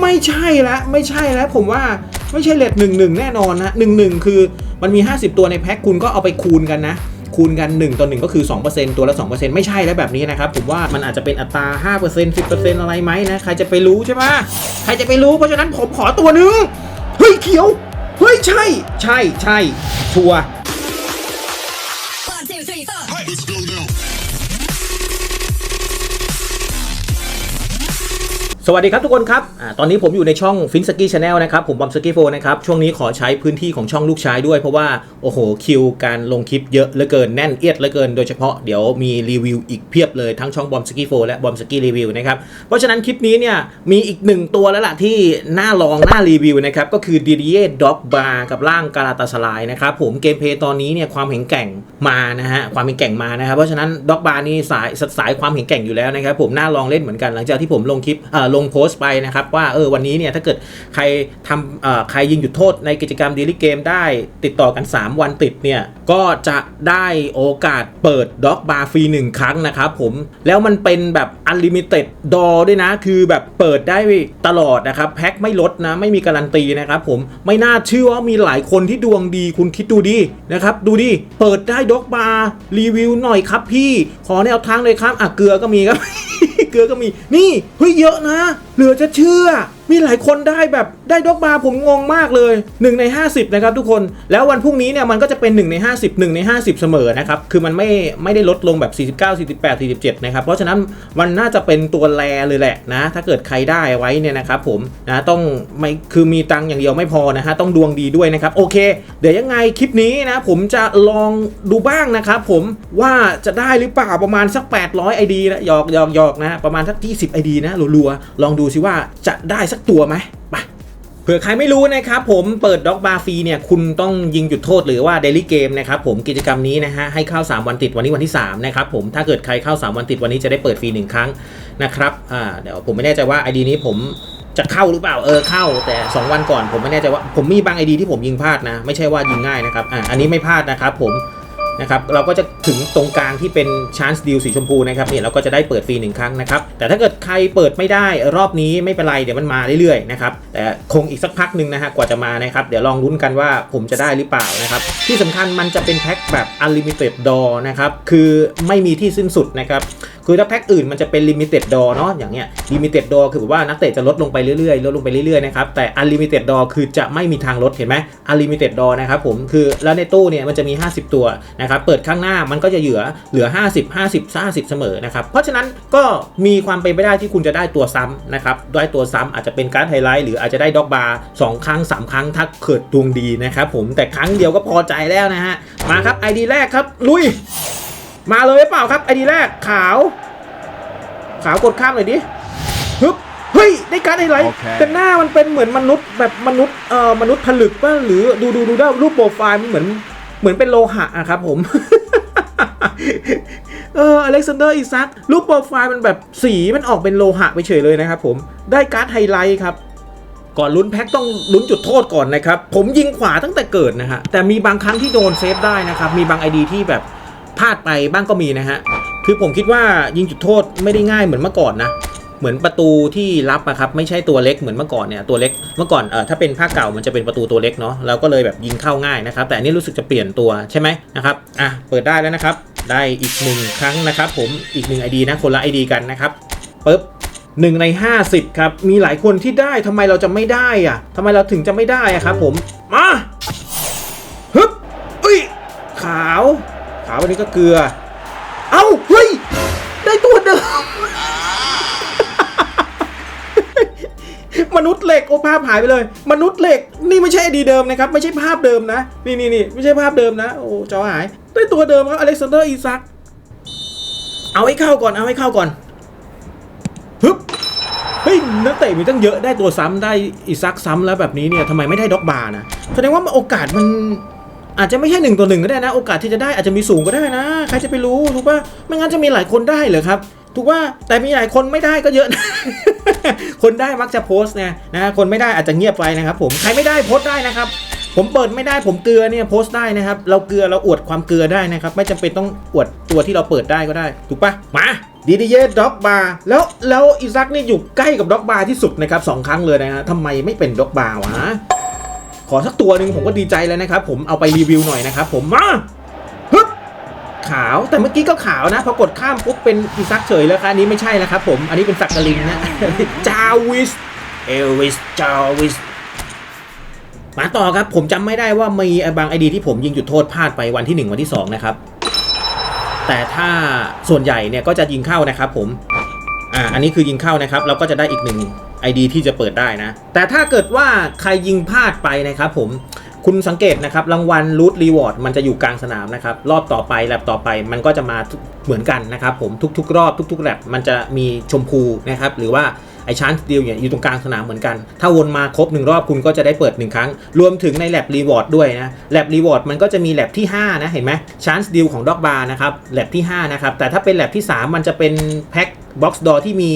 ไม่ใช่ละไม่ใช่แล้วผมว่าไม่ใช่เลทหนึ่งหนึ่งแน่นอนนะหนึ่งหนึ่งคือมันมี 50 ตัวในแพ็คคุณก็เอาไปคูณกันนะ คูณกัน 1 ต่อ 1 ก็คือ 2%ตัวละ 2%ไม่ใช่แล้วแบบนี้นะครับ ผมว่ามันอาจจะเป็นอัตรา 5% 10%อะไรไหมนะ ใครจะไปรู้ใช่ไหมใครจะไปรู้เพราะฉะนั้นผมขอตัวหนึง เฮ้ยเขียว เฮ้ยใช่ ใช่ใช่ชัว สวัสดีครับทุกคนครับอตอนนี้ผมอยู่ในช่องฟินสกี้ชาแนลนะครับ ผมบอมสกี้โฟนะครับ ช่วงนี้ขอใช้พื้นที่ของช่องลูกชายด้วยเพราะว่า โอ้โห คิวการลงคลิปเยอะเหลือเกินแน่นเอียดเหลือเกิน โดยเฉพาะเดี๋ยวมีรีวิวอีกเพียบเลยทั้งช่องบอมสกี้โฟและบอมสกี้รีวิวนะครับ เพราะฉะนั้นคลิปนี้เนี่ยมีอีกหนึ่งตัวแล้วล่ะที่น่าลองน่ารีวิวนะครับ ก็คือดีดีเอด็อกบาร์กับร่างกาลาตาสลายนะครับผมเกมเพย์ตอนนี้เนี่ยความแข็งแกร่งมานะฮะความแข็งแกร่งมานะครับเพราะฉะนั้นด็อกบาร์นี่สายสายความแข็งแกร่งอยู่แล้วนะครับผมน่าลองเล่นเหมือนกันหลังจากที่ผมลงคลิปเอ่อลงโพสต์ไปนะครับว่าเออวันนี้เนี่ยถ้าเกิดใครทำใครยิงหยุดโทษในกิจกรรมดีลิเกมได้ติดต่อกัน 3 วันติดเนี่ยก็จะได้โอกาสเปิดด็อกบาร์ฟรีหนึ่งครั้งนะครับผมแล้วมันเป็นแบบอันลิมิเต็ดดอด้วยนะ คือแบบเปิดได้ตลอดนะครับ แพ็คไม่ลดนะ ไม่มีการันตีนะครับผมไม่น่าเชื่อว่ามีหลายคนที่ดวงดีคุณคิดดูดีนะครับ ดูดิ เปิดได้ด็อกบาร์รีวิวหน่อยครับพี่ ขอแนวทางเลยครับอะเกลือก็มีครับ เกลือก็มีนี่เฮ้ยเยอะนะเหลือจะเชื่อมีหลายคนได้แบบได้ดอกบาผมงงมากเลย 1 ใน 50 นะครับทุกคนแล้ววันพรุ่งนี้เนี่ยมันก็จะเป็น 1 ใน 50 1 ใน 50 เสมอนะครับ คือมันไม่ไม่ได้ลดลงแบบ 49 48 47 นะครับ เพราะฉะนั้นมันน่าจะเป็นตัวแรเลยแหละนะ ถ้าเกิดใครได้ไว้เนี่ยนะครับผมนะต้องไม่คือมีตังค์อย่างเดียวไม่พอนะฮะต้องดวงดีด้วยนะครับ โอเค เดี๋ยวยังไงคลิปนี้นะผมจะลองดูบ้างนะครับผมว่าจะได้หรือเปล่าประมาณสัก 800 ID นะหยอกหยอกหยอกนะประมาณสักที่10 ID นะรัวๆลองดูสิว่าจะได้สักตัวไหมไปเผื่อใครไม่รู้นะครับผมเปิดด็อกบาร์ฟรีเนี่ยคุณต้องยิงจุดโทษหรือว่าเดลี่เกมนะครับผมกิจกรรมนี้นะฮะให้เข้า 3 วันติดวันนี้วันที่3นะครับผมถ้าเกิดใครเข้า 3 วันติดวันนี้จะได้เปิดฟรี1ครั้งนะครับอ่าเดี๋ยวผมไม่แน่ใจว่า ID นี้ผมจะเข้าหรือเปล่าเออเข้า แต่ 2 วันก่อนผมไม่แน่ใจว่าผมมีบาง ID ที่ผมยิงพลาดนะ ไม่ใช่ว่ายิงง่ายนะครับอ่าอันนี้ไม่พลาดนะครับผม นะครับเราก็จะถึงตรงกลางที่เป็นชานส์ดีลสีชมพูนะครับเนี่ยเราก็จะได้เปิดฟรีหนึ่งครั้งนะครับแต่ถ้าเกิดใครเปิดไม่ได้รอบนี้ไม่เป็นไรเดี๋ยวมันมาเรื่อยๆนะครับแต่คงอีกสักพักหนึ่งนะฮะกว่าจะมานะครับเดี๋ยวลองลุ้นกันว่าผมจะได้หรือเปล่านะครับที่สำคัญมันจะเป็นแพ็คแบบ unlimited door นะครับคือไม่มีที่สิ้นสุดนะครับ คือถ้าแพ็คอื่นมันจะเป็น limited door เนาะอย่างเงี้ย limited door คือแบบว่านักเตะจะลดลงไปเรื่อยๆลดลงไปเรื่อยๆนะครับแต่ unlimited door คือจะไม่มีทางลดเห็นไหม unlimited door นะครับผมคือแล้วในตู้เนี่ยมันจะมี 50 ตัวนะครับเปิดข้างหน้ามันก็จะเหลือเหลือ 50 50 50 เสมอนะครับเพราะฉะนั้นก็มีความเป็นไปได้ที่คุณจะได้ตัวซ้ำนะครับได้ตัวซ้ำอาจจะเป็นการ์ดไฮไลท์หรืออาจจะได้ด็อกบาร์สองครั้ง 3 ครั้งถ้าเกิดดวงดีนะครับผมแต่ครั้งเดียวก็พอใจแล้วนะฮะมาครับ ID แรกครับลุย มาเลยเปล่าครับ ID แรกขาว ขาวกดข้ามหน่อยดิฮึบเฮ้ยได้การ์ดไฮไลท์โอเคแต่หน้ามันเป็นเหมือนมนุษย์แบบมนุษย์เอ่อมนุษย์ผลึกป่ะหรือดูดูดูได้รูปโปรไฟล์มันเหมือนเหมือนเป็นโลหะอะครับผมเอออเล็กซานเดอร์อิซักรูปโปรไฟล์มันแบบสีมันออกเป็นโลหะไปเฉยเลยนะครับผมได้การ์ดไฮไลท์ครับก่อนลุ้นแพ็คต้องลุ้นจุดโทษก่อนนะครับ ผมยิงขวาตั้งแต่เกิดนะฮะแต่มีบางครั้งที่โดนเซฟได้นะครับ มีบาง ID ที่แบบ พลาดไปบ้างก็มีนะฮะ คือผมคิดว่ายิงจุดโทษไม่ได้ง่ายเหมือนเมื่อก่อนนะ เหมือนประตูที่รับอะครับไม่ใช่ตัวเล็กเหมือนเมื่อก่อนเนี่ยตัวเล็กเมื่อก่อนเออถ้าเป็นภาคเก่ามันจะเป็นประตูตัวเล็กเนาะเราก็เลยแบบยิงเข้าง่ายนะครับแต่อันนี้รู้สึกจะเปลี่ยนตัวใช่ไหมนะครับอะเปิดได้แล้วนะครับได้อีกหนึ่งครั้งนะครับ ผมอีกหนึ่ง ID นะคนละ ID กันนะครับปึ๊บหนึ่งใน 50 ครับ มีหลายคนที่ได้ทำไมเราจะไม่ได้อะทำไมเราถึงจะไม่ได้อะครับผมมา วันนี้ก็เกลือ เอ้าเฮ้ย ได้ตัวเดิม มนุษย์เหล็กโอ้ภาพหายไปเลย มนุษย์เหล็กนี่ไม่ใช่อดีเดิมนะครับ ไม่ใช่ภาพเดิมนะ นี่นี่นี่ไม่ใช่ภาพเดิมนะ โอ้จอหาย ได้ตัวเดิมครับอเล็กซานเดอร์อีซัก เอาให้เข้าก่อน เอาให้เข้าก่อนฮึบเฮ้ยนักเตะมีตั้งเยอะได้ตัวซ้ำได้อีซักซ้ำแล้วแบบนี้เนี่ยทำไมไม่ได้ด็อกบาร์นะแสดงว่าโอกาสมัน อาจจะไม่ใช่หนึ่งต่อหนึ่งก็ได้นะ โอกาสที่จะได้อาจจะมีสูงก็ได้นะ ใครจะไปรู้ถูกป่ะไม่งั้นจะมีหลายคนได้เหรอครับถูกว่าแต่มีหลายคนไม่ได้ก็เยอะนะคนได้มักจะโพสต์ไงนะคนไม่ได้อาจจะเงียบไปนะครับ ผมใครไม่ได้โพสต์ได้นะครับ ผมเปิดไม่ได้ผมเกลือเนี่ยโพสต์ได้นะครับ เราเกลือเราอวดความเกลือได้นะครับ ไม่จำเป็นต้องอวดตัวที่เราเปิดได้ก็ได้ ถูกปะมาดีดีเยด็อกบาร์แล้วแล้วอิซักนี่อยู่ใกล้กับด็อกบาร์ที่สุดนะครับสองครั้งเลยนะฮะทำไมไม่เป็นด็อกบาร์วะ ขอสักตัวหนึ่งผมก็ดีใจแล้วนะครับ ผมเอาไปรีวิวหน่อยนะครับ ผมมาฮึบขาวแต่เมื่อกี้ก็ขาวนะพอกดข้ามปุ๊บเป็นอิซักเฉยแล้วครับนี้ไม่ใช่แล้วครับ ผมอันนี้เป็นสักกลินนะจาวิสเอลวิสจาวิสมาต่อครับ ผมจำไม่ได้ว่ามีบางไอดีที่ผมยิงจุดโทษพลาดไปวันที่ 1 วันที่ 2 นะครับ แต่ถ้าส่วนใหญ่เนี่ยก็จะยิงเข้านะครับ ผมอ่าอันนี้คือยิงเข้านะครับ เราก็จะได้อีกหนึ่ง ID ที่จะเปิดได้นะ แต่ถ้าเกิดว่าใครยิงพลาดไปนะครับผมคุณสังเกตนะครับรางวัลรูทรีวอร์ดมันจะอยู่กลางสนามนะครับรอบต่อไปแลบต่อไปมันก็จะมาเหมือนกันนะครับผมทุกๆ รอบทุกๆแลบมันจะมีชมพูนะครับหรือว่าไอชานส์ดีลเนี่ยอยู่ตรงกลางสนามเหมือนกัน ถ้าวนมาครบหนึ่งรอบคุณก็จะได้เปิดหนึ่งครั้ง รวมถึงในแลบรีวอร์ดด้วยนะแลบรีวอร์ดมันก็จะมีแลบที่ 5 นะ เห็นไหมชานส์ดีลของด็อกบาร์นะครับแลบที่ 5 นะครับ แต่ถ้าเป็นแลบที่ 3 มันจะเป็นแพ็ค บ็อกซ์ดอที่มี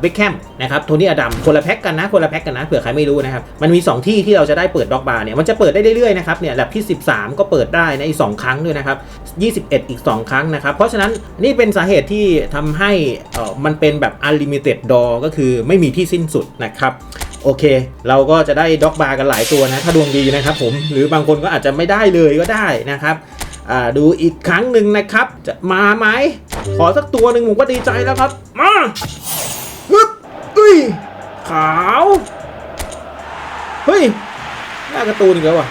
เบคแคมนะครับโทนี่อดัมคนละแพ็คกันนะคนละแพ็คกันนะเผื่อใครไม่รู้นะครับ มันมี 2 ที่ที่เราจะได้เปิดด็อกบาร์เนี่ยมันจะเปิดได้เรื่อยๆนะครับเนี่ยแลบที่ 13 ก็เปิดได้นอีก 2 ครั้งด้วยนะครับ 21 อีก 2 ครั้งนะครับ เพราะฉะนั้นนี่เป็นสาเหตุที่ทำให้มันเป็นแบบ unlimited door ก็คือไม่มีที่สิ้นสุดนะครับโอเค เราก็จะได้ด็อกบาร์กันหลายตัวนะ ถ้าดวงดีนะครับผม หรือบางคนก็อาจจะไม่ได้เลยก็ได้นะครับ ดูอีกครั้งหนึ่งนะครับ จะมาไหม ขอสักตัวหนึ่งผมก็ดีใจแล้วครับ มาฮึบอุ้ย ขาว เฮ้ย หน้าการ์ตูนอีกแล้วว่ะ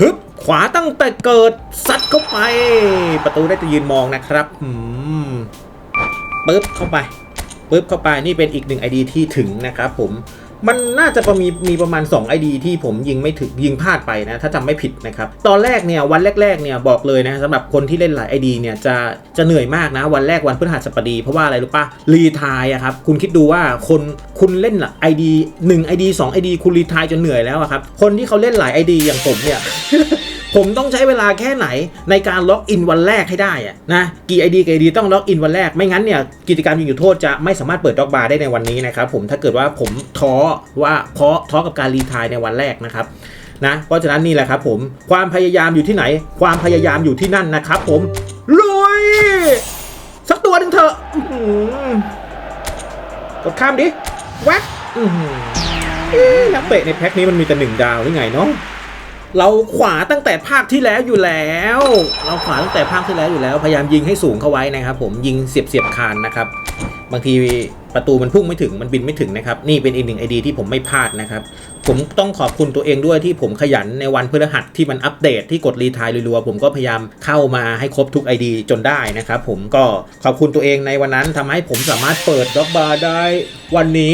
ฮึบขวาตั้งแต่เกิดซัดเข้าไป ประตูได้แต่ยืนมองนะครับอืมปึ๊บเข้าไปปึ๊บเข้าไปนี่เป็นอีกหนึ่ง ID ที่ถึงนะครับผม มันน่าจะประมีมีประมาณ 2 ID ที่ผมยิงไม่ถึงยิงพลาดไปนะถ้าจำไม่ผิดนะครับตอนแรกเนี่ยวันแรกๆเนี่ยบอกเลยนะสำหรับคนที่เล่นหลาย ID เนี่ยจะจะเหนื่อยมากนะวันแรกวันพฤหัสบดี เพราะว่าอะไรรู้ปะรีทายอะครับคุณคิดดูว่าคนคุณเล่น ID 1 ID 2 ID คุณรีทายจนเหนื่อยแล้วครับคนที่เขาเล่นหลาย ID อย่างผมเนี่ย ผมต้องใช้เวลาแค่ไหนในการล็อกอินวันแรกให้ได้อะนะกี่ ID กี่ ID ต้องล็อกอินวันแรกไม่งั้นเนี่ยกิจกรรมยิงอยู่โทษจะไม่สามารถเปิดด็อกบาร์ได้ในวันนี้นะครับผมถ้าเกิดว่าผมท้อว่าเพราะท้อกับการรีทายในวันแรกนะครับนะเพราะฉะนั้นนี่แหละครับผมความพยายามอยู่ที่ไหน ความพยายามอยู่ที่นั่นนะครับผมลุยสักตัวหนึ่งเถอะกดข้ามดิแว๊กนักเตะในแพ็คนี้มันมีแต่หนึ่งดาวหรือไงเนาะ เราขวาตั้งแต่ภาคที่แล้วอยู่แล้ว เราขวาตั้งแต่ภาคที่แล้วอยู่แล้ว พยายามยิงให้สูงเข้าไว้นะครับผมยิงเสียบเสียบคานนะครับบางทีประตูมันพุ่งไม่ถึงมันบินไม่ถึงนะครับ นี่เป็นอีกหนึ่งไอดีที่ผมไม่พลาดนะครับ ผมต้องขอบคุณตัวเองด้วยที่ผมขยันในวันพฤหัสที่มันอัปเดตที่กดรีทายรัวๆผมก็พยายามเข้ามาให้ครบทุก ID จนได้นะครับ ผมก็ขอบคุณตัวเองในวันนั้นทำให้ผมสามารถเปิดด็อกบาร์ได้วันนี้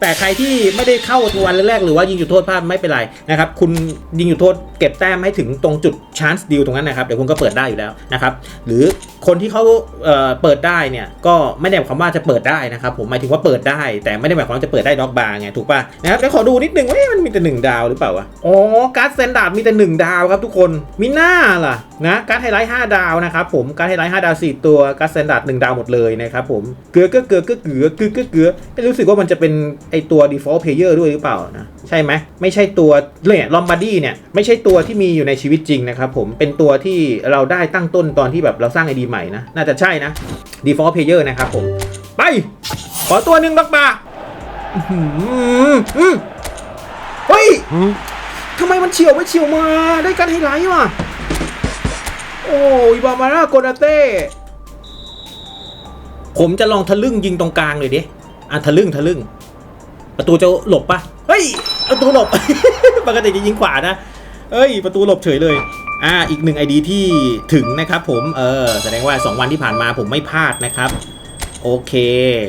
แต่ใครที่ไม่ได้เข้าวันแรกๆหรือว่ายิงจุดโทษพลาดไม่เป็นไรนะครับคุณยิงจุดโทษเก็บแต้มให้ถึงตรงจุดชานส์ดีลตรงนั้นนะครับเดี๋ยวคุณก็เปิดได้อยู่แล้วนะครับหรือคนที่เขาเเปิดได้เนี่ยก็ไม่ได้หมายความว่าจะเปิดได้นะครับผมหมายถึงว่าเปิดได้ แต่ไม่ได้หมายความว่าจะเปิดได้ล็อกบาร์ไงถูกป่ะนะครับแล้วขอดูนิดนึงว่ามันมีแต่หนึ่งดาวหรือเปล่าวะอ๋อการ์ดสแตนดาร์มีแต่หนึ่งดาวครับทุกคนมีหน้าล่ะนะการ์ดไฮไลท์ห้าดาวนะครับผมการ์ดไฮไลท์ห้าดาวสี่ตัวการ์ดสแตนดาร์ดหนึ่งดาวหมดเลยนะครับผมเกือก็เกือก็เกือเกือก็เกือไม่รู้สึกว่ามันจะเป็นไอตัว default player ด้วยหรือเปล่านะใช่ไหมไม่ใช่ตัวเนี่ยลอมบาร์ดี้เนี่ยไม่ใช่ตัวที่มีอยู่ในชีวิตจริงนะครับผมเป็นตัวที่เราได้ตั้งต้นตอนที่แบบเราสร้าง ID ใหม่นะ น่าจะใช่นะ default player นะครับผม ไป ขอตัวหนึ่งบักบาอื้อหืออืมเฮ้ยทำไมมันเฉียวไปเฉียวมาได้การไฮไลท์ว่ะ โอ้ยบามาร่าโกนาเต้ ผมจะลองทะลึ่งยิงตรงกลางเลยดิอะทะลึ่งทะลึ่ง ประตูจะหลบปะเฮ้ยประตูหลบ ปกติจะยิงขวานะเอ้ย ประตูหลบเฉยเลย อ่า อีกหนึ่งไอดีที่ถึงนะครับผม เออ แสดงว่า 2 วันที่ผ่านมาผมไม่พลาดนะครับ โอเค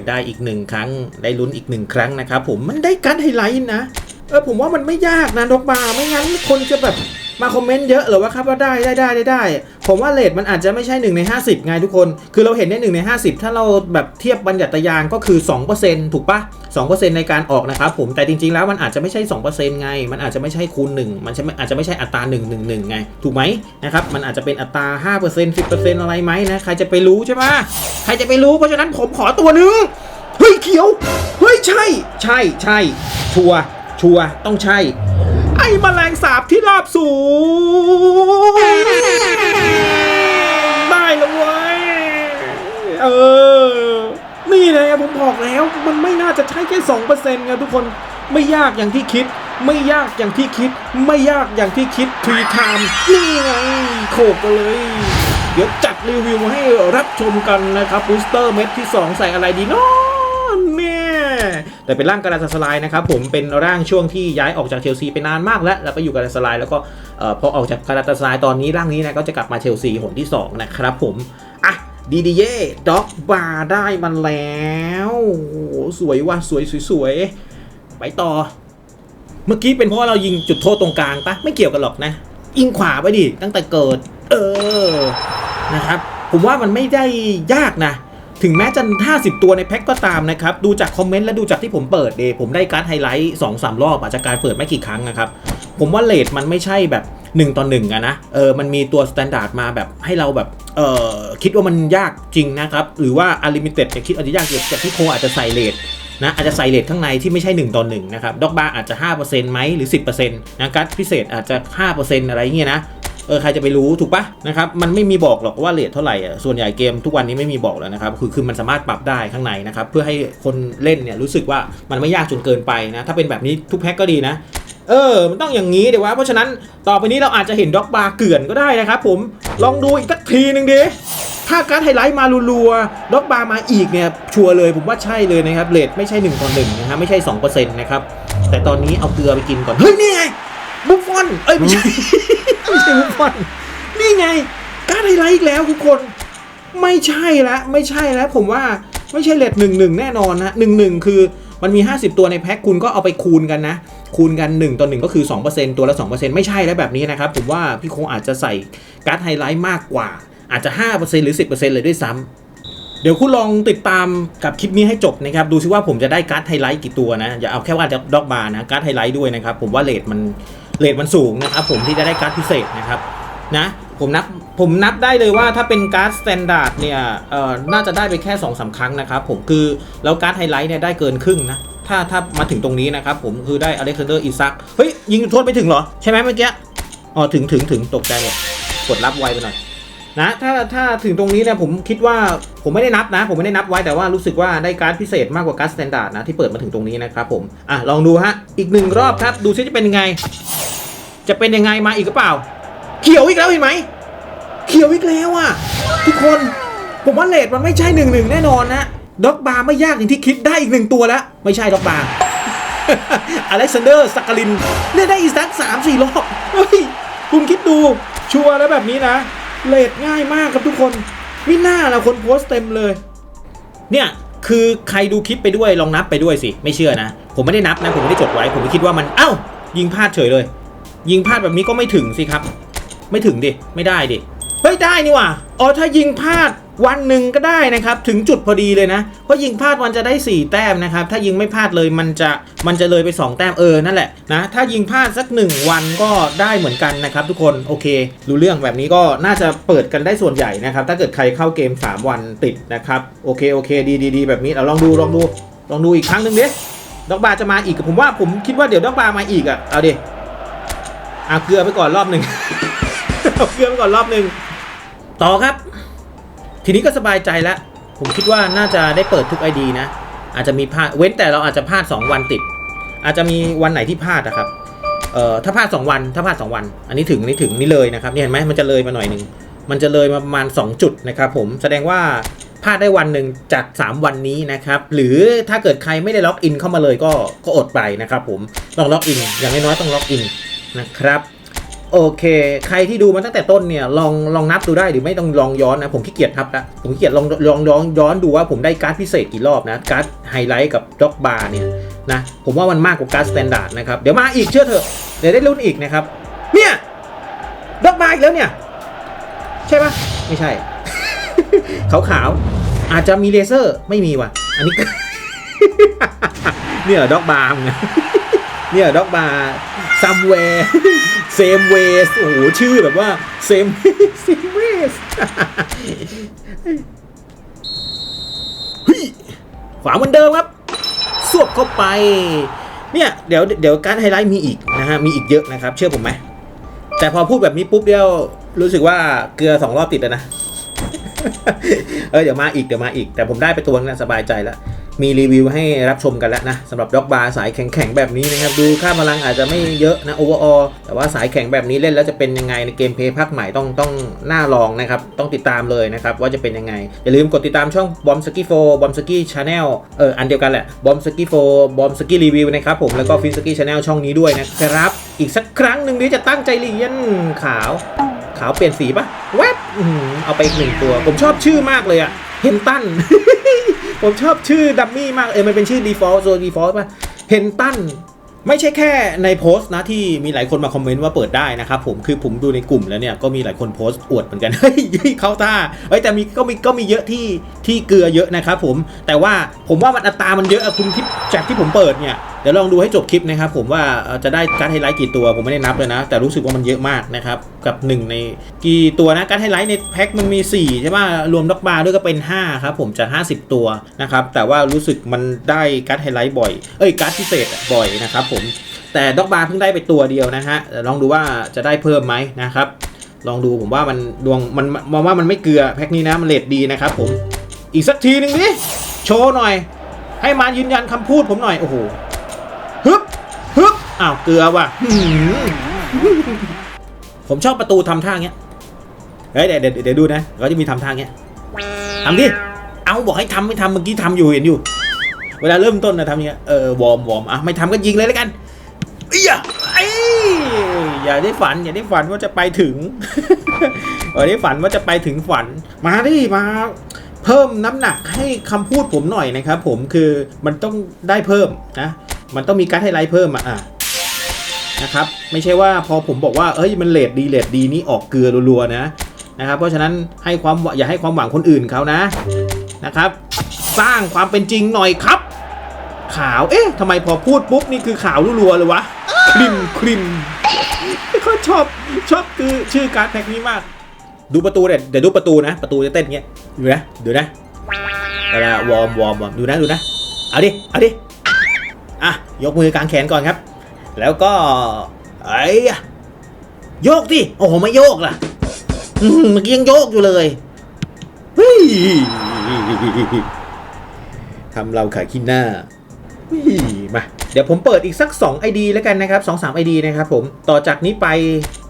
ได้อีกหนึ่งครั้ง ได้ลุ้นอีกหนึ่งครั้งนะครับผม มันได้การไฮไลท์นะ เออ ผมว่ามันไม่ยากนะดอกบาไม่งั้นคนจะแบบ มาคอมเมนต์เยอะหรือว่าครับว่าได้ได้ได้ได้ได้ ผมว่าเลทมันอาจจะไม่ใช่1ใน50 ไงทุกคน คือเราเห็นได้1ใน 50 ถ้าเราแบบเทียบบัญญัติยางก็คือ 2%ถูกปะ2%ในการออกนะครับผมแต่จริงๆแล้วมันอาจจะไม่ใช่ 2%ไง มันอาจจะไม่ใช่คูณ1มันจะไม่อาจจะไม่ใช่อัตรา 1 1 1 ไง ถูกไหมนะครับมันอาจจะเป็นอัตรา 5% 10%อะไรไหมนะใครจะไปรู้ใช่ปะใครจะไปรู้เพราะฉะนั้นผมขอตัวหนึงเฮ้ยเขียวเฮ้ยใช่ ใช่ใช่ชัวชัวต้องใช่ ไอ้แมลงสาบที่ราบสูง ได้แล้วเว้ย เออ นี่เลยผมบอกแล้ว มันไม่น่าจะใช้แค่สองเปอร์เซ็นต์ครับทุกคนไม่ยากอย่างที่คิด ไม่ยากอย่างที่คิด ไม่ยากอย่างที่คิดทีไทม์นี่ไงโขกกันเลย เดี๋ยวจัดรีวิวมาให้รับชมกันนะครับบูสเตอร์เม็ดที่ 2 ใส่อะไรดีเนาะ แต่เป็นร่างกระดาษสลายนะครับผมเป็นร่างช่วงที่ย้ายออกจากเชลซีไปนานมากแล้วแล้วไปอยู่กระดาษสลายแล้วก็พอออกจากกระดาษสลายตอนนี้ร่างนี้นะก็จะกลับมาเชลซีหนที่2นะครับผมอะดีดีเย่ด็อกบาร์ได้มันแล้วโอ้สวยว่ะสวยสวยสวยไปต่อ เมื่อกี้เป็นเพราะว่าเรายิงจุดโทษตรงกลางปะไม่เกี่ยวกันหรอกนะยิงขวาไปดิตั้งแต่เกิด เออนะครับ ผมว่ามันไม่ได้ยากนะ ถึงแม้จะ 50 ตัวในแพ็กก็ตามนะครับ ดูจากคอมเมนต์และดูจากที่ผมเปิดเดผมได้การ์ดไฮไลท์2อสรอบอาจจะการเปิดไม่กี่ครั้งนะครับ ผมว่าเลทมันไม่ใช่แบบ 1 ต่อ1อะนะเออมันมีตัวสแตนดาร์ดมาแบบให้เราแบบเออคิดว่ามันยากจริงนะครับ หรือว่าอลิมิเต็ดจะคิดอาจจะยากเกินแต่ที่โคอาจจะใส่เลทนะอาจจะใส่เลทข้างในที่ไม่ใช่ 1 ต่อ1นะครับด็อกบาร์อาจจะ5%ไหมหรือ 10%นะการ์ดพิเศษอาจจะ 5%อะไรเงี้ยนะ เออใครจะไปรู้ถูกปะนะครับมันไม่มีบอกหรอกว่าเลทเท่าไหร่อะส่วนใหญ่เกมทุกวันนี้ไม่มีบอกแล้วนะครับคือคือมันสามารถปรับได้ข้างในนะครับเพื่อให้คนเล่นเนี่ยรู้สึกว่ามันไม่ยากจนเกินไปนะถ้าเป็นแบบนี้ทุกแพ็กก็ดีนะเออ มันต้องอย่างนี้เดี๋ยวว่าเพราะฉะนั้นต่อไปนี้เราอาจจะเห็นด็อกบาร์เกื่อนก็ได้นะครับผม ลองดูอีกสักทีหนึ่งดิ ถ้าการไฮไลท์มารัวๆด็อกบาร์มาอีกเนี่ย ชัวร์เลยผมว่าใช่เลยนะครับเลทไม่ใช่1ต่อ1นะฮะไม่ใช่2%นะครับ แต่ตอนนี้เอาเกลือไปกินก่อน เฮ้ย นี่ไง อน เอ้ยไม่ใช่ไม่ใช่บุฟฟอน นี่ไงการไฮไลท์อีกแล้วทุกคน ไม่ใช่ละไม่ใช่แล้วผมว่าไม่ใช่เลทหนึ่งหนึ่งแน่นอนนะหนึ่งหนึ่งคือมันมี 50 ตัวในแพ็คคุณก็เอาไปคูณกันนะ คูณกัน 1 ต่อ 1 ก็คือ 2%ตัวละ 2%ไม่ใช่แล้วแบบนี้นะครับ ผมว่าพี่คงอาจจะใส่การ์ดไฮไลท์มากกว่า อาจจะ 5%หรือ 10%เลยด้วยซ้ำเดี๋ยวคุณลองติดตามกับคลิปนี้ให้จบนะครับ ดูซิว่าผมจะได้การ์ดไฮไลท์กี่ตัวนะ อย่าเอาแค่ว่าด็อกบาร์นะ การ์ดไฮไลท์ด้วยนะครับ ผมว่าเลทมัน เลทมันสูงนะครับผมที่จะได้การ์ดพิเศษนะครับนะผมนับผมนับได้เลยว่าถ้าเป็นการ์ดสแตนดาร์ดเนี่ยเอ่อน่าจะได้ไปแค่2อสาครั้งนะครับผมคือแล้วการ์ดไฮไลท์เนี่ยได้เกินครึ่งนะถ้าถ้ามาถึงตรงนี้นะครับผมคือได้อเล็กซานเดอร์อีซักเฮ้ยยิงโทษไปถึงเหรอ ใช่ไหมเมื่อกี้อ๋อถึงถึงถึงตกใจหมดกดรับไวไปหน่อย นะถ้าถ้าถึงตรงนี้เนี่ยผมคิดว่าผมไม่ได้นับนะ ผมไม่ได้นับไว้แต่ว่ารู้สึกว่าได้การ์ดพิเศษมากกว่าการ์ดสแตนดาร์ดนะที่เปิดมาถึงตรงนี้นะครับผมอะลองดูฮะอีกหนึ่งรอบครับ ดูซิจะเป็นยังไง จะเป็นยังไงมาอีกหรือเปล่า เขียวอีกแล้วเห็นไหมเขียวอีกแล้วอะทุกคนผมว่าเลทมันไม่ใช่หนึ่งหนึ่งแน่นอนนะด็อกบาร์ไม่ยากอย่างที่คิดได้อีกหนึ่งตัวแล้ว ไม่ใช่ด็อกบาร์อเล็กซานเดอร์สักกลินเนี่ยได้อีกสักสามสี่รอบเฮ้ยคุณคิดดูชัวร์แล้วแบบนี้นะ เลทง่ายมากครับทุกคนไม่น่าละคนโพสเต็มเลย เนี่ยคือใครดูคลิปไปด้วยลองนับไปด้วยสิ ไม่เชื่อนะ ผมไม่ได้นับนะผมไม่ได้จดไว้ ผมคิดว่ามันเอ้า ยิงพลาดเฉยเลย ยิงพลาดแบบนี้ก็ไม่ถึงสิครับ ไม่ถึงดิ ไม่ได้ดิ เฮ้ยได้นี่หว่าอ๋อถ้ายิงพลาด วันหนึ่งก็ได้นะครับ ถึงจุดพอดีเลยนะ เพราะยิงพลาดวันจะได้ 4 แต้มนะครับ ถ้ายิงไม่พลาดเลยมันจะมันจะเลยไป 2 แต้มเออนั่นแหละนะถ้ายิงพลาดสัก 1 วันก็ได้เหมือนกันนะครับ ทุกคนโอเค รู้เรื่องแบบนี้ก็น่าจะเปิดกันได้ส่วนใหญ่นะครับ ถ้าเกิดใครเข้าเกม 3 วันติดนะครับโอเคโอเคดีดีดีแบบนี้เราลองดูลองดูลองดูอีกครั้งหนึ่งดิด็อกบาจะมาอีกผมว่าผมคิดว่าเดี๋ยวด็อกบามาอีกอะเอาดิเอาเกลือไปก่อนรอบหนึ่งเอาเกลือไปก่อนรอบหนึ่งต่อครับ ทีนี้ก็สบายใจแล้ว ผมคิดว่าน่าจะได้เปิดทุกไอดีนะ อาจจะมีพลาดเว้นแต่เราอาจจะพลาด 2 วันติด อาจจะมีวันไหนที่พลาดนะครับเอ่อถ้าพลาด 2 วันถ้าพลาด 2 วัน อันนี้ถึงอันนี้ถึงนี่เลยนะครับเนี่ยเห็นไหมมันจะเลยมาหน่อยหนึ่งมันจะเลยมาประมาณ 2 จุดนะครับผมแสดงว่าพลาดได้วันหนึ่งจาก 3 วันนี้นะครับ หรือถ้าเกิดใครไม่ได้ล็อกอินเข้ามาเลยก็ก็อดไปนะครับผมต้องล็อกอินอย่างน้อยๆต้องล็อกอินนะครับ โอเค ใครที่ดูมาตั้งแต่ต้นเนี่ยลองลองนับดูได้หรือไม่ต้องลองย้อนนะ ผมขี้เกียจทับละผมขี้เกียจลองลองย้อนย้อนดูว่าผมได้การ์ดพิเศษกี่รอบนะการ์ดไฮไลท์กับด็อกบาร์เนี่ยนะผมว่ามันมากกว่าการ์ดสแตนดาร์ดนะครับเดี๋ยวมาอีกเชื่อเถอะเดี๋ยวได้ลุ้นอีกนะครับเนี่ยด็อกบาร์อีกแล้วเนี่ย ใช่ปะไม่ใช่ ขาวขาวๆอาจจะมีเลเซอร์ไม่มีว่ะ อันนี้เนี่ยด็อกบาร์เนี่ยด็อกบาร์ ซัมเวย์เซมเวสโอ้โห ชื่อแบบว่าเซมเซมเวสขวาเหมือนเดิมครับ สวบเข้าไป เนี่ย เดี๋ยวเดี๋ยวการไฮไลท์มีอีกนะฮะ มีอีกเยอะนะครับ เชื่อผมไหม แต่พอพูดแบบนี้ปุ๊บเดียวรู้สึกว่าเกลือสองรอบติดแล้วนะ เออเดี๋ยวมาอีกเดี๋ยวมาอีก แต่ผมได้ไปตัวนึงแล้วสบายใจแล้ว มีรีวิวให้รับชมกันแล้วนะสำหรับด็อกบาร์สายแข็งๆ แบบนี้นะครับ ดูค่าพลังอาจจะไม่เยอะนะโอเวอร์ออแต่ว่าสายแข็งแบบนี้เล่นแล้วจะเป็นยังไงในเกมเพย์ภาคใหม่ต้องต้องน่าลองนะครับ ต้องติดตามเลยนะครับ ว่าจะเป็นยังไง อย่าลืมกดติดตามช่องบอมสกี้โฟบอมสกี้ชาแนลเอออันเดียวกันแหละบอมสกี้โฟบอมสกี้รีวิวนะครับผมแล้วก็ฟินสกี้ชาแนลช่องนี้ด้วยนะครับ อีกสักครั้งหนึ่งที่จะตั้งใจเรียนขาว ขาวเปลี่ยนสีปะแวบอื้อหือเอาไปหนึ่งตัว ผมชอบชื่อมากเลยอะ เฮนตัน ผมชอบชื่อดัมมี่มาก เออมันเป็นชื่อ default โซน default ป่ะเฮนตัน ไม่ใช่แค่ในโพสต์นะที่มีหลายคนมาคอมเมนต์ว่าเปิดได้นะครับผมคือผมดูในกลุ่มแล้วเนี่ยก็มีหลายคนโพสต์อวดเหมือนกันเฮ้ยเข้าท่าเฮ้ยแต่มีก็มีก็มีเยอะที่ที่เกลือเยอะนะครับผมแต่ว่าผมว่ามันอัตรามันเยอะอะคุณคิดจากที่ผมเปิดเนี่ยเดี๋ยวลองดูให้จบคลิปนะครับผมว่าจะได้การ์ดไฮไลท์กี่ตัวผมไม่ได้นับเลยนะ แต่รู้สึกว่ามันเยอะมากนะครับกับหนึ่งในกี่ตัวนะการ์ดไฮไลท์ในแพ็คมันมี 4 ใช่ป่ะรวมด็อกบาร์ด้วยก็เป็น 5 ครับผมจะ 50 ตัวนะครับแต่ว่ารู้สึกมันได้การ์ดไฮไลท์บ่อยเอ้ยการพิเศษบ่อยนะครับผม แต่ด็อกบาร์เพิ่งได้ไปตัวเดียวนะฮะลองดูว่าจะได้เพิ่มไหมนะครับ ลองดูผมว่ามันดวงมันมองว่ามันไม่เกลือแพ็คนี้นะมันเลทดีนะครับผมอีกสักทีหนึ่งดิโชว์หน่อย ให้มายืนยันคำพูดผมหน่อยโอ้โหฮึบฮึบอ้าวเกลือว่ะผมชอบประตูทำท่าเงี้ยเฮ้ยเดี๋ยวเดี๋ยวเดี๋ยวดูนะเขาจะมีทำท่าเงี้ยทำดิเอาบอกให้ทำไม่ทำเมื่อกี้ทำอยู่เห็นอยู่ เวลาเริ่มต้นนะทำอย่างเงี้ยเออวอร์มวอร์มอะไม่ทำก็ยิงเลยแล้วกันเอ้ยไอ้ยอย่าได้ฝัน อย่าได้ฝันว่าจะไปถึงอย่าได้ฝันว่าจะไปถึงฝัน มาดิมาเพิ่มน้ำหนักให้คำพูดผมหน่อยนะครับผมคือมันต้องได้เพิ่มนะมันต้องมีการดไฮไลท์เพิ่มอะนะครับไม่ใช่ว่าพอผมบอกว่าเอ้ยมันเลดดีเลดดีนี่ออกเกลือรัวๆนะนะครับเพราะฉะนั้นให้ความอย่าให้ความหวังคนอื่นเขานะนะครับ สร้างความเป็นจริงหน่อยครับ ขาว เอ๊ะทำไมพอพูดปุ๊บนี่คือขาวรัวๆเลยวะ คริมคริมเขาชอบชอบคือชื่อการ์ดแพ็กนี้มาก ดูประตูเดี๋ยวเดี๋ยวดูประตูนะ ประตูจะเต้นเงี้ย ดูนะ ดูนะเวลาวอร์มวอร์มวอร์มดูนะ ดูนะ เอาดิ เอาดิ อะ ยกมือกลางแขนก่อนครับ แล้วก็ ไอ้ยโยกดิ โอ้โห ไม่โยกล่ะมเมื่อกี้ยังโยกอยู่เลยเฮ้ยทำเราขายขี้หน้า มาเดี๋ยวผมเปิดอีกสัก 2 ID แล้วกันนะครับ 2 3 ID นะครับผมต่อจากนี้ไป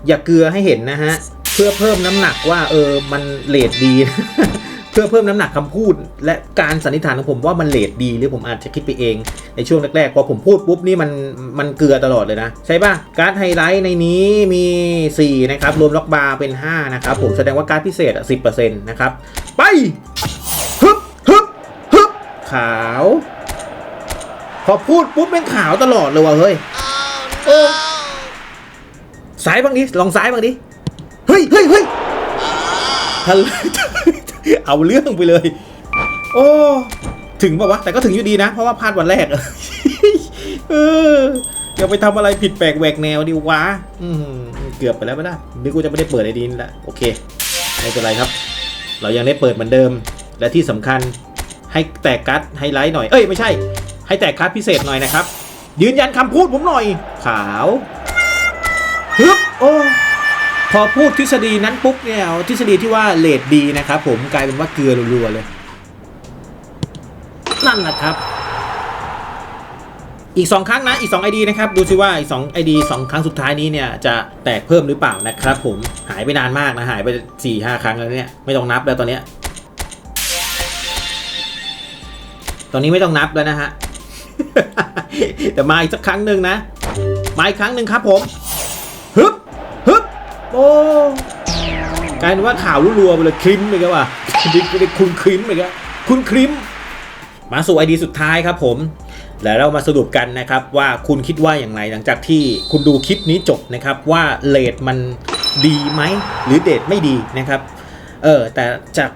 อย่าเกลือให้เห็นนะฮะ เพื่อเพิ่มน้ำหนักว่าเออมันเลดดี เพื่อเพิ่มน้ำหนักคำพูด และการสันนิษฐานของผมว่ามันเลดดี หรือผมอาจจะคิดไปเอง ในช่วงแรกๆพอผมพูดปุ๊บนี่มันมันเกลือตลอดเลยนะ ใช่ป่ะ การ์ดไฮไลท์ในนี้มี 4 นะครับ รวมล็อกบาร์เป็น 5 นะครับผมแสดงว่าการ์ดพิเศษอะ10%นะครับไปฮึบฮึบฮึบขาว อพูดปุ๊บเป็นขาวตลอดเลยว่ะเฮ้ยโอ้ซ้ายบ้างดิลองซ้ายบ้างดิเฮ้ยเฮ้ยเฮ้ยทะเอาเรื่องไปเลย โอ้ถึงป่าวะแต่ก็ถึงอยู่ดีนะ เพราะว่าพลาดวันแรกเอออย่าไปทำอะไรผิดแปลกแหวกแนวดิวะอืมเกือบไปแล้วไม่ได้นึกว่าจะไม่ได้เปิดไอ้ดีนละโอเคไม่เป็นไรครับ เรายังได้เปิดเหมือนเดิม และที่สำคัญให้แตกการ์ดไฮไลท์หน่อย เอ้ยไม่ใช่ ให้แตกการ์ดพิเศษหน่อยนะครับ ยืนยันคำพูดผมหน่อย ขาวฮึบโอ้พอพูดทฤษฎีนั้นปุ๊บเนี่ยทฤษฎีที่ว่าเลดดีนะครับผมกลายเป็นว่าเกลือรัวๆเลย นั่นแหละครับ อีก 2 ครั้งนะอีก2 ID นะครับ ดูซิว่าอีก2 ID 2 ครั้งสุดท้ายนี้เนี่ยจะแตกเพิ่มหรือเปล่านะครับ ผมหายไปนานมากนะหายไป 4 5 ครั้งแล้วเนี่ยไม่ต้องนับแล้วตอนเนี้ยตอนนี้ไม่ต้องนับแล้วนะฮะ แต่มาอีกสักครั้งหนึ่งนะ มาอีกครั้งหนึ่งครับผมฮึบฮึบโอ้กลายเป็นว่าข่าวรัวๆไปเลยคริมเลยครับว่ะดิดิคุณคริมเลยครับคุณคริมมาสู่ไอดีสุดท้ายครับผมแล้วเรามาสรุปกันนะครับว่าคุณคิดว่าอย่างไรหลังจากที่คุณดูคลิปนี้จบนะครับว่าเลดมันดีไหมหรือเดทไม่ดีนะครับเออแต่จาก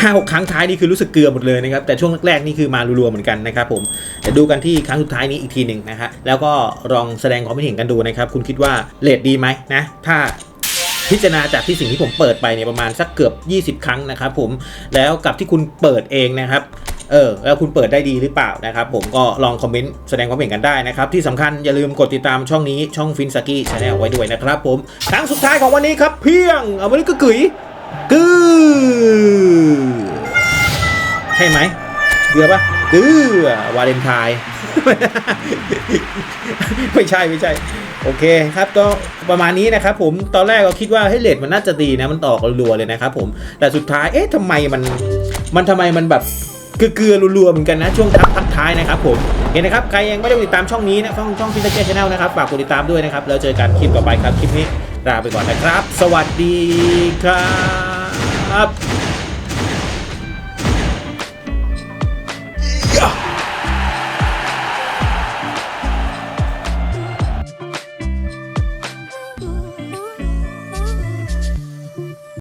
ห้าหกครั้งท้ายนี่คือรู้สึกเกลือหมดเลยนะครับแต่ช่วงแรกๆนี่คือมารัวๆเหมือนกันนะครับผม ดี๋ยวดูกันที่ครั้งสุดท้ายนี้อีกทีหนึ่งนะฮะแล้วก็ลองแสดงความคิดเห็นกันดูนะครับ คุณคิดว่าเลดดีไหมนะ ถ้าพิจารณาจากที่สิ่งที่ผมเปิดไปเนี่ยประมาณสักเกือบ 20 ครั้งนะครับผมแล้วกับที่คุณเปิดเองนะครับเออแล้วคุณเปิดได้ดีหรือเปล่านะครับผมก็ลองคอมเมนต์แสดงความเห็นกันได้นะครับที่สำคัญอย่าลืมกดติดตามช่องนี้ช่องฟินสกี้ชาแนลไว้ด้วยนะครับผมครั้งสุดท้ายของวันนี้ครับเพียงเอาวันนี้ก็กึ๋ยกึ๋ใช่ไหมเดือปะ เดือวาเลนไทน์ไม่ใช่ไม่ใช่ โอเคครับก็ประมาณนี้นะครับผมตอนแรกก็คิดว่าเฮ้เลทมันน่าจะดีนะมันต่อกันรัวเลยนะครับผมแต่สุดท้ายเอ๊ะทำไมมันมันทำไมมันแบบเกลือรัวๆเหมือนกันนะช่วงทักทักท้ายนะครับผมเห็นนะครับใครยังไม่ได้ติดตามช่องนี้นะช่องช่องฟิสเกอร์ชแนลนะครับฝากกดติดตามด้วยนะครับแล้วเจอกันคลิปต่อไปครับคลิปนี้ลาไปก่อนนะครับ สวัสดีครับ